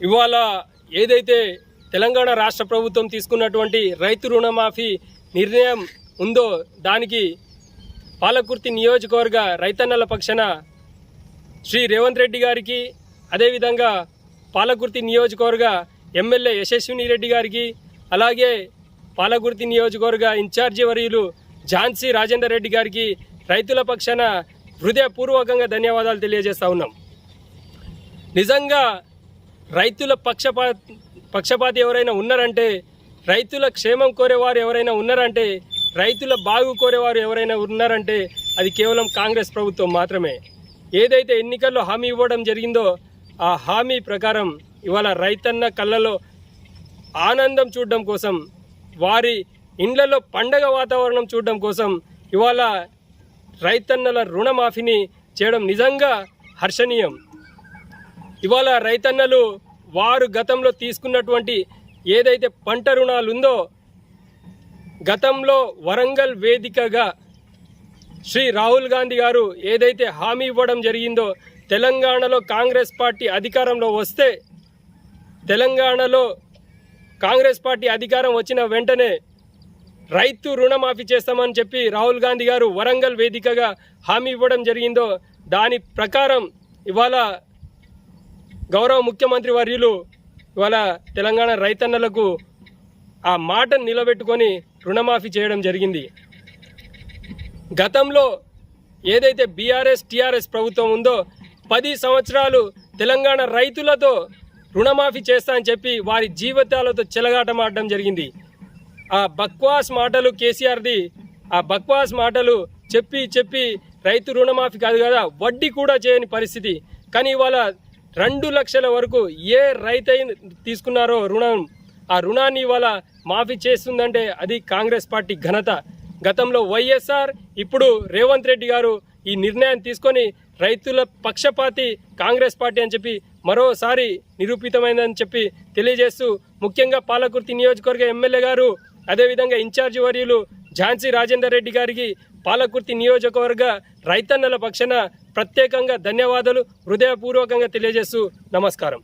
ఇవాళ ఏదైతే తెలంగాణ రాష్ట్ర ప్రభుత్వం తీసుకున్నటువంటి రైతు రుణమాఫీ నిర్ణయం ఉందో దానికి పాలకుర్తి నియోజకవర్గ రైతన్నల పక్షాన శ్రీ రేవంత్ రెడ్డి గారికి అదేవిధంగా పాలకుర్తి నియోజకవర్గ ఎమ్మెల్యే యశస్విని రెడ్డి గారికి అలాగే పాలకుర్తి నియోజకవర్గ ఇన్ఛార్జి వర్యులు ఝాన్సీ రాజేందర్ రెడ్డి గారికి రైతుల పక్షాన హృదయపూర్వకంగా ధన్యవాదాలు తెలియజేస్తా ఉన్నాం. నిజంగా రైతుల పక్షపా పక్షపాతి ఎవరైనా ఉన్నారంటే రైతుల క్షేమం కోరేవారు ఎవరైనా ఉన్నారంటే రైతుల బాగు కోరేవారు ఎవరైనా ఉన్నారంటే అది కేవలం కాంగ్రెస్ ప్రభుత్వం మాత్రమే. ఏదైతే ఎన్నికల్లో హామీ ఇవ్వడం జరిగిందో ఆ హామీ ప్రకారం ఇవాళ రైతన్న కళ్ళలో ఆనందం చూడడం కోసం వారి ఇండ్లలో పండగ వాతావరణం చూడడం కోసం ఇవాళ రైతన్నల రుణమాఫీని చేయడం నిజంగా హర్షణీయం. ఇవాళ రైతన్నలు వారు గతంలో తీసుకున్నటువంటి ఏదైతే పంట రుణాలు ఉందో గతంలో వరంగల్ వేదికగా శ్రీ రాహుల్ గాంధీ గారు ఏదైతే హామీ ఇవ్వడం జరిగిందో తెలంగాణలో కాంగ్రెస్ పార్టీ అధికారంలో వస్తే తెలంగాణలో కాంగ్రెస్ పార్టీ అధికారం వచ్చిన వెంటనే రైతు రుణమాఫీ చేస్తామని చెప్పి రాహుల్ గాంధీ గారు వరంగల్ వేదికగా హామీ ఇవ్వడం జరిగిందో దాని ప్రకారం ఇవాళ గౌరవ ముఖ్యమంత్రి వర్యులు ఇవాళ తెలంగాణ రైతన్నలకు ఆ మాటను నిలబెట్టుకొని రుణమాఫీ చేయడం జరిగింది. గతంలో ఏదైతే బీఆర్ఎస్ టీఆర్ఎస్ ప్రభుత్వం ఉందో పది సంవత్సరాలు తెలంగాణ రైతులతో రుణమాఫీ చేస్తా అని చెప్పి వారి జీవితాలతో చెలగాటమాడడం జరిగింది. ఆ బక్వాస్ మాటలు కేసీఆర్ది ఆ బక్వాస్ మాటలు చెప్పి చెప్పి రైతు రుణమాఫీ కాదు కదా వడ్డీ కూడా చేయని పరిస్థితి. కానీ ఇవాళ రెండు లక్షల వరకు ఏ రైతు తీసుకున్నారో రుణం ఆ రుణాన్ని ఇవాళ మాఫీ చేస్తుందంటే అది కాంగ్రెస్ పార్టీ ఘనత. గతంలో వైఎస్ఆర్ ఇప్పుడు రేవంత్ రెడ్డి గారు ఈ నిర్ణయాన్ని తీసుకొని రైతుల పక్షపాతి కాంగ్రెస్ పార్టీ అని చెప్పి మరోసారి నిరూపితమైందని చెప్పి తెలియజేస్తూ ముఖ్యంగా పాలకుర్తి నియోజకవర్గ ఎమ్మెల్యే గారు అదేవిధంగా ఇన్ఛార్జి వర్యులు ఝాన్సీ రాజేందర్ రెడ్డి గారికి పాలకుర్తి నియోజకవర్గ రైతన్నల పక్షాన ప్రత్యేకంగా ధన్యవాదాలు. హృదయపూర్వకంగా తెలియజేస్తూ నమస్కారం.